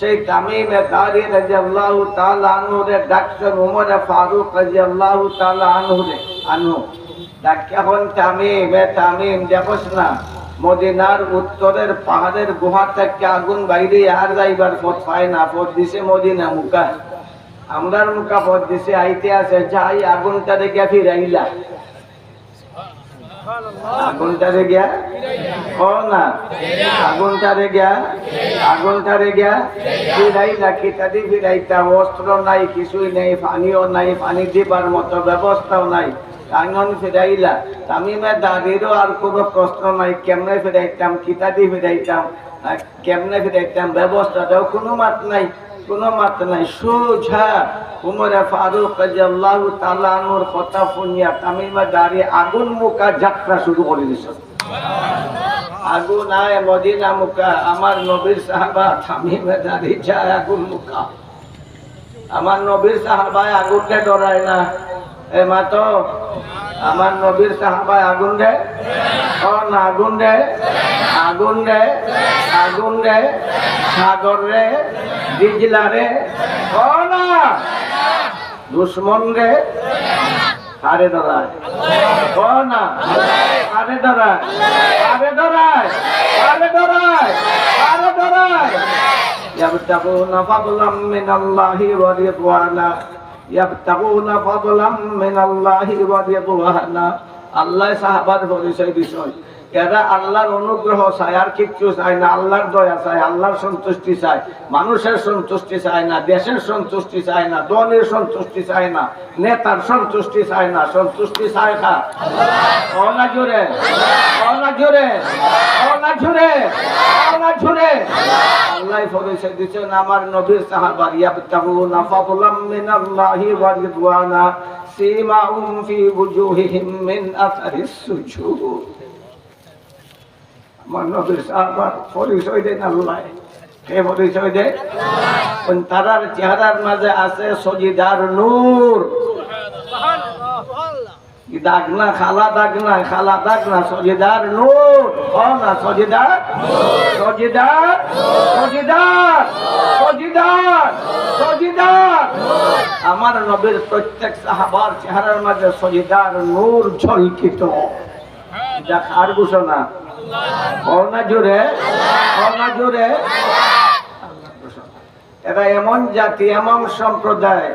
সেই তামিমে দারি রাদিয়াল্লাহু তাআলা আনহু রে ডাকছেন উমর ফারুক রাদিয়াল্লাহু তাআলা আনহু। রে আনহু তামিম, এ তামিম, দেখোস না, মদিনার উত্তরের পাহাড়ের গুহা থেকে আগুন বাইরে আর যাইবার পথ পায় না, পথ দিছে মদিনা মুকা আমরার মুখা পথ দিছে আইতে আছে, যাই আগুনটা দেখে ফিরাইলা। আগুনটারে গিয়া অস্ত্র নাই, কিছুই নেই, পানিও নাই, পানি দিবার মতো ব্যবস্থাও নাই। কাঙ্গন ফিরাইলা। তামিমে দাঁড়িয়েও আর কোনো প্রশ্ন নাই, কেমনে ফিরাইতাম কিতাদি ফিরাইতাম কেমনে ফিরাইতাম, ব্যবস্থাটাও কোনো মাত নাই, কোনো মাত নাই। সোজা উমরে ফারুক কথা শুনিয়া তামিমে দাঁড়িয়ে আগুন মুখা যাত্রা শুরু করে দিছে। আগুন আয় মদিনা মুখা আমার নবীর সাহাবা তামিমে দাঁড়িয়ে আগুন মুখা আমার নবীর সাহাবায় আগুনকে ডরায় না। এ মা তো, আমার নবীর সাহাবায় আগুন রে ও না, আগুন রে আগুন রে আগুন রে সাগর রে। দিজলা রে। ও না, দুশ্মন রে। আরে ডরায় ও না আরে ডরায় আরে ডরায় আরে ডরায় আরে ডরায় يبتغون فضلا من الله ورضوانا يبتغون فضلا من الله ورضوانا আল্লাহ সাহাবার পরিচয় বিষয় এরা আল্লাহর অনুগ্রহ চায়, আর কিচ্ছু চায় না। আল্লাহর দয়া চায়, আল্লাহর সন্তুষ্টি চায়। মানুষের সন্তুষ্টি চায় না, দেশের সন্তুষ্টি চায় না, দলের সন্তুষ্টি চায় না, নেতার সন্তুষ্টি চায় না। সন্তুষ্টি চায় খা অনা জোরে। অনা জোরে। অনা জোরে। অনা জোরে। আল্লাহ পরিচয় দিচ্ছেন আমার নবীর সাহাবার ইয়াবতাগুনা ফাদলাম মিনাল্লাহি ওয়া রিদওয়ানা সীমাহুম ফি ওজুহিহিম মিন আসারিস সুজুদ। নবীর সাহাবার পরিচয় দেন আল্লাহ কে পরিচয় দেয় তারার চেহারার মাঝে আছে সজিদার নূর দাগ না খালা দাগ না খালা দাগ না সজিদার নূর ও না সজিদার সজিদার সজিদার সজিদার সজিদার আমার নবীর প্রত্যেক সাহাবার চেহারার মাঝে সজিদার নূর ঝলকিত যা খার ঘোষণা জোরে জোরে এরা এমন জাতি, এমন সম্প্রদায়।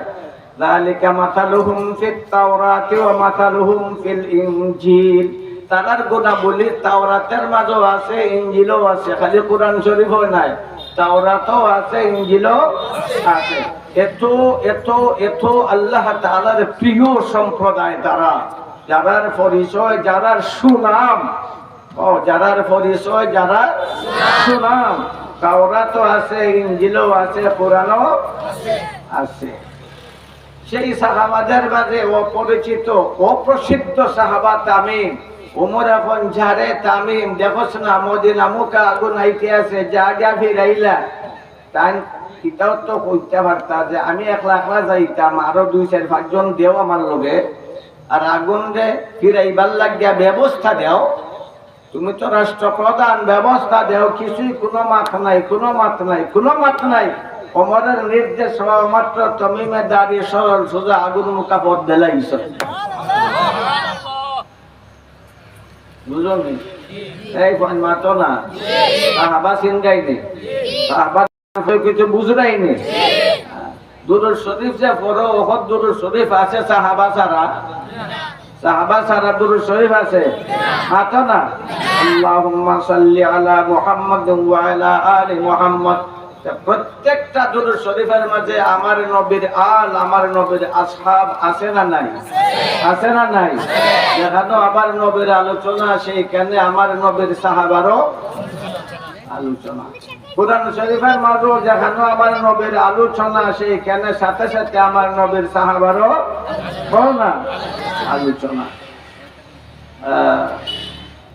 লালিকা মাথালুহুম ফিল তাওরাতি ওয়া মাথালুহুম ফিল ইনজিল। তারার গুণাবলী তাওরাতের মাঝেও আছে ইঞ্জিলও আছে। খালি কোরআন শরীফও নাই, তাওরাতও আছে ইঞ্জিলও আছে। এত এত এত আল্লাহ তালার প্রিয় সম্প্রদায় তারা। যারার পরিচয়, যারার সুনাম ও, যারার পরিচয়, যারা সুনাম তাওরাতও আছে, ইঞ্জিলও আছে কোরআনও আছে। সেই সাহাবাদের মাঝে অপরিচিত, অপ্রসিদ্ধ সাহাবা তামিম, উমর এখন ঝাড়ে তামিম দেখোস না মদিনা মুখা আগুন আইতে আছে, যা যা ফিরাইলা। তাই এটাও তো কইতে পারতা যে আমি একলা একলা যাইতাম, আরও দুই, চার, পাঁচজন দেও আমার লগে। আর আগুন রে ফিরাইবার লাগিয়া ব্যবস্থা দেও। তুমি তো রাষ্ট্র রাষ্ট্রপ্রধান, ব্যবস্থা দেও, কিছুই কোনো মাত নাই, কোনো মাত নাই, কোনো মাত নাই। অমরের নির্দেশ হওয়া মাত্র তমিমে দাঁড়িয়ে সরল সোজা আগুন মুখা পথ দিলাইছ। বুঝলি না। নেই কিছু দুরুর শরীফ যে শরীফ আছে সাহাবা ছাড়া। সাহাবা ছাড়া দুরুর শরীফ আছে? মাত না? আল্লাহুম্মা সাল্লি আলা মুহাম্মাদ ওয়া আলা আলি মুহাম্মদ। প্রত্যেকটা দুরুদ শরীফের মাঝে আমার নবীর আল আমার নবীর আসহাব আছে না নাই? আছে। না নাই? যেখানে আমার নবীর আলোচনা সেইখানে আমার নবীর সাহাবারও আলোচনা কোরআন শরীফের মাঝেও যেখানে আমার নবীর আলোচনা, সেইখানে সাথে সাথে আমার নবীর সাহাবারও না আলোচনা।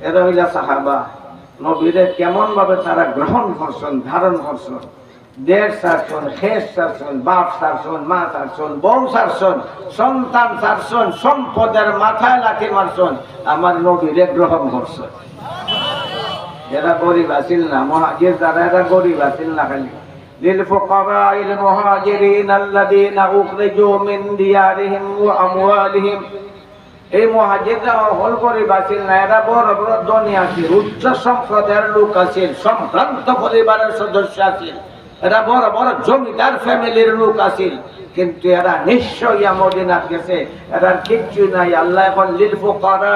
এরা হইলা সাহাবা। নবীরে কেমন ভাবে তারা গ্রহণ করছেন, ধারণ করছেন? দেশ সারছন শেষ সারছন বাপ সারছন মা সারছন বউ সারছন সন্তান সারছন সম্পদের মাথায় লাঠি মারছন, আমার নবীরে গ্রহণ করছেন। এরা গরিব আছিল না মহাজির যারা এরা গরিব আছিল না খালি للفقراء المهاجرين الذين أخرجوا من ديارهم وأموالهم এই মহাজিদরা হল পরিবার ছিল না এরা বড় বড় ধনী আছিল উচ্চ সম্প্রদায়ের লোক আছিল সম্ভ্রান্ত পরিবারের সদস্য আছিল এরা বড় বড় জমিদার ফ্যামিলির লোক আছিল কিন্তু এরা নিশ্চয় ইয়া মদিনাত গেছে এরা কিচ্ছু নাই আল্লাহ এখন লিল ফুকারা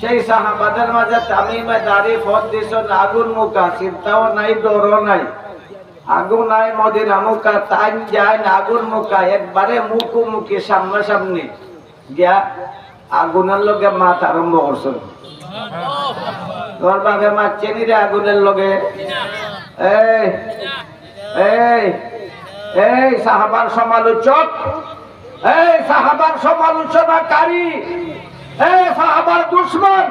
সেই সাহাবাদের মাঝে তামিমে দাড়ি ফত দিছ আগুন মুখা, চিন্তাও নাই, ডরও নাই। আগুন নাই, মদিনা মুখা, তাই যায় না আগুন মুখা, একবারে মুখোমুখি সামনাসামনি। গিয়া আগুনের লগে মাত আরম্ভ করছেন তোর নি রে আগুনের লগে? এই এই এই, সাহাবার সমালোচক। এই, সাহাবার সমালোচনাকারী। দুশ্মন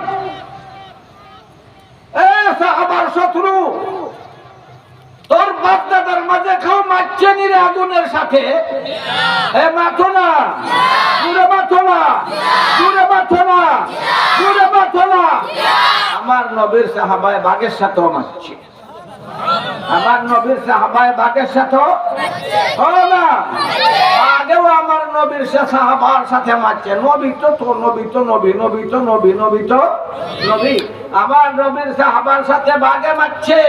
সাহাবার শত্রু, তোর বাপ দাদার মাঝে কেউ মারছে নি রে আগুনের সাথে? এ মাথো না। দূরে মাথো না। দূরে মাথো না। দূরে মাথো না। আমার নবীর সাহাবায় বাঘের সাথেও মারছে। আমার নবীর সাহাবায় বাঘের সাথেও না। আমার নবীর সে সাহাবার সাথে মারছে। নবী তো তো, নবী তো নবী নবী তো নবী নবী তো নবী। আমার নবীর সাহাবার সাথে বাঘে মারছে।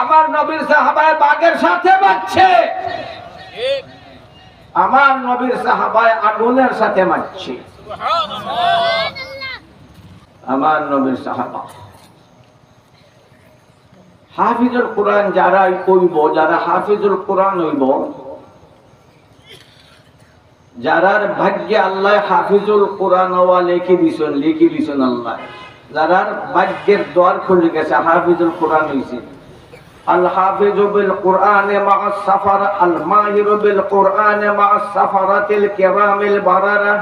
আমার নবীর সাহাবায় বাঘের সাথে মারছে। আমার নবীর সাহাবায় আগুনের সাথে মারছে। আমার নবীর সাহাবা। হাফিজুল কোরআন যারা কইব, যারা হাফিজুল কোরআন হইব যারার ভাগ্যে আল্লাহ হাফিজুল কোরআন লিখে দিছেন লিখে দিছেন আল্লাহ। যারার ভাগ্যের দ্বার খুলে গেছে, হাফিজুল কোরআন হইছে। আল হাফিজু বিল কোরআনে মা সাফার, আল মাহিরু বিল কোরআনে মা সাফারাতিল কিরামিল বারারা।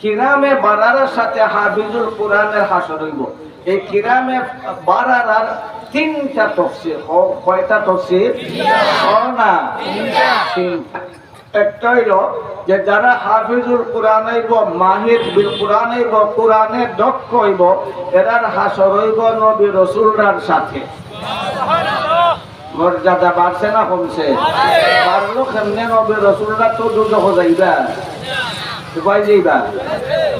কিরামে বারারার সাথে হাফিজুল কোরআনের হাসর হইব। এই কিরামে বারারার তিনটা তফসির কয়টা তফসির? না? তিনটা। একটা হইল যে যারা হাফিজুল কোরআন হইব মাহির বিল কোরআন হইব কোরআনে দক্ষ হইব, এরার হাসর হইব নবী রসুলরার সাথে। মর্যাদা বাড়ছে না কমছে? বাড়লো কেমনে নবী রসুলরা? তো যাইবা। পাই যাইবা?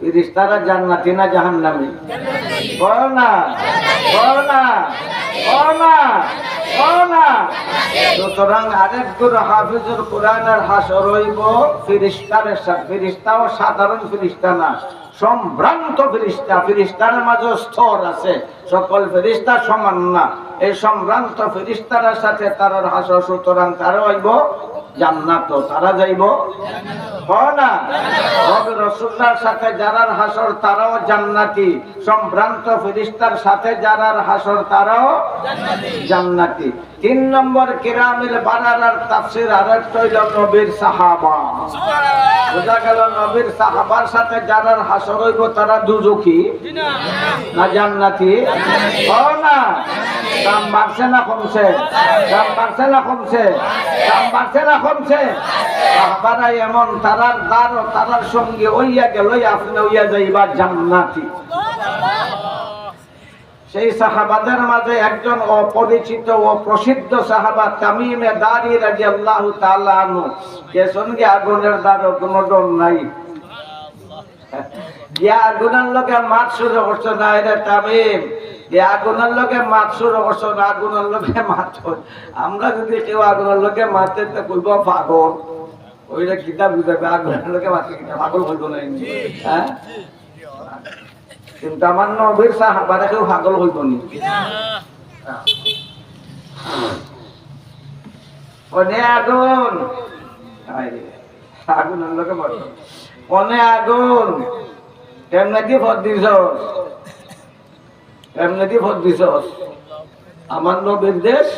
ফিরিস্তারা জান্নাতি না জাহান্নামী? বলো না বলো না না সাধারণ ফিরিস্তা না, সম্ভ্রান্ত ফিরিস্তা। ফিরিস্তার মাঝে স্তর আছে। সকল ফিরিস্তা সমান না। এই সম্ভ্রান্ত ফিরিস্তার সাথে তারার হাসর সুতরাং তারা হইব জান্নাত, তারা যাইব না? সাথে যারার হাসর সম্ভ্রান্ত সাথে যারার হাসর তিন নম্বর হইল নবীর সাহাবা। গেল নবীর সাহাবার সাথে যারার হাসর হইব, তারা দুজুকি না জান্নাতি? না। দাম বাড়ছে না কমছে। দাম বাড়ছে না কমছে। দাম বাড়ছে না কমছে। সাহাবারা এমন তারার দ্বার ও তারার সঙ্গে ওইয়া গেল আপনি ওইয়া যাইবা জান্নাতি। সেই সাহাবাদের মাঝে একজন অপরিচিত ও প্রসিদ্ধ সাহাবা তামিমে দাঁড়িয়ে রাজি আল্লাহ তালু যে সঙ্গে আগুনের দ্বার কোনো ডর নাই? গিয়া আগুনের লোকে মাছ শুরু করছে না এটা তামিম এই আগুনের লোকে মাত শুরু করছ আগুনের লোকে মাত আমরা যদি কেউ আগুনের লোকে মারতে, তো কইব পাগল। ওইটা কিতাব বুঝাবে? আগুনের লোকে মারতে কিনা পাগল হইব না। হ্যাঁ? কিন্তু আমার নবীর সাহাবারা কেউ পাগল হইব নি। অনে আগুন। আগুনের লোকে বলো অনে আগুন। কেমনে কি ভোট দিছ কেমনে কি ভোট দিছ আমার নবীর দেশ,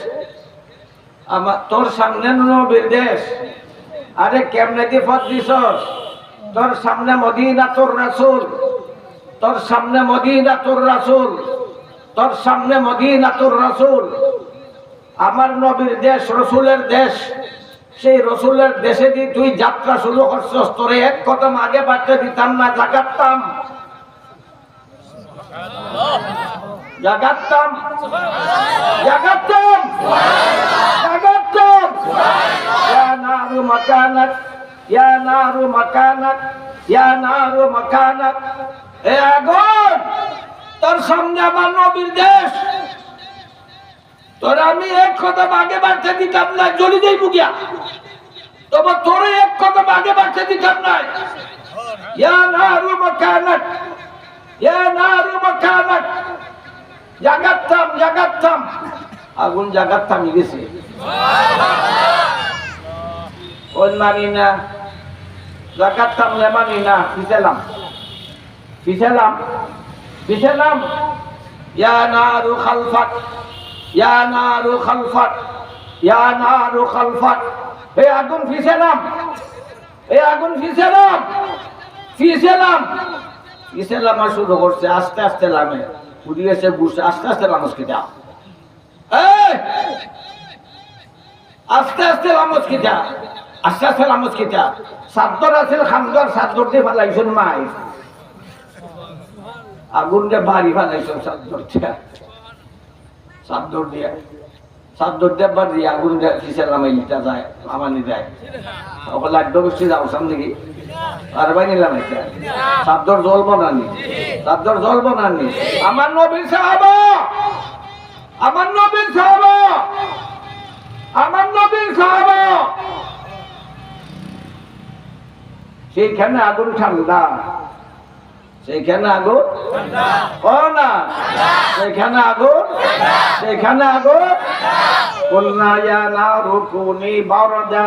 আমার, তোর সামনে নবীর দেশ। আরে কেমনে কি ভোট দিছ তোর সামনে মদিনা তোর রাসূল। তোর সামনে মদিনা তোর রাসূল। তোর সামনে মদিনা তোর রাসূল। আমার নবীর দেশ রসুলের দেশ। সেই রসুলের দেশে দিয়ে তুই যাত্রা শুরু করছস। তোরে এক কদম আগে বাড়তে দিতাম না, জাগাতাম। জাগাতাম জাগাতাম জাগাতাম ইয়া নারু মাকানাত ইয়া নারু মাকানাত ইয়া নারু মাকানাত এ আগুন! তোর সামনে আমার নবীর দেশ। তোর আমি এক কথা আগে বাড়তে দিতাম না, জ্বলি যাই বুগিয়া। তবে তোর এক কথা আগে বাড়তে দিতাম না। ইয়া নারু মাকানাত ইয়া নারু মাকানাত জাগাতাম জাগাতাম আগুন জাগাতাম গেছে। ওই মানি না জাগাতাম লে মানি না, পিছালাম। পিছালাম পিছালাম। ইয়া নারু খালফাত, ইয়া নারু খালফাত, ইয়া নারু খালফাত। এই আগুন ফিসেলাম এই আগুন ফিসেলাম ফিসেলাম ফিসেলাম শুরু করছে, আস্তে আস্তে লামে। উড়িয়েছে বুঝছে আস্তে আস্তে কিটা এই! আস্তে আস্তে লামস কিটা আস্তে আস্তে লামস কিটা সাদ্দর আছে, খামদর সাদ্দর দিয়ে ফেলাইছেন মাই। আগুন দিয়ে বাড়ি ফেলাইছেন সাদ্দর দিয়ে। সাদ্দর দিয়ে। সাদ্দর দিয়ে বাড়ি আগুন দিয়ে কিসের লামাইটা যায় লামানি যায় ওগুলো একদম বেশি যাও সামনে আর নিলাম একটা। সাদ্দর জল জল আমার নবীর আমার নবীর আমার নবীর সেইখানে আগুন ঠান্ডা। সেইখানে আগুন না। সেইখানে আগুন সেইখানে আগুন না রুকুনি বারদা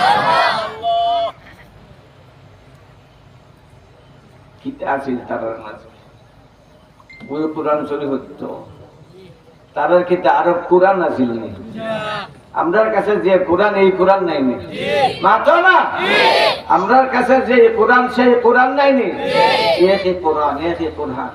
কিতা তারার মাঝে? ওই কোরআন চলে হইত তারার আরব কোরআন আছিল আমরার কাছে যে কোরআন এই কোরআন নাই নি মাতো না? আমরার কাছে যে কোরআন সেই কোরআন নাই নি কোরআন কোরআন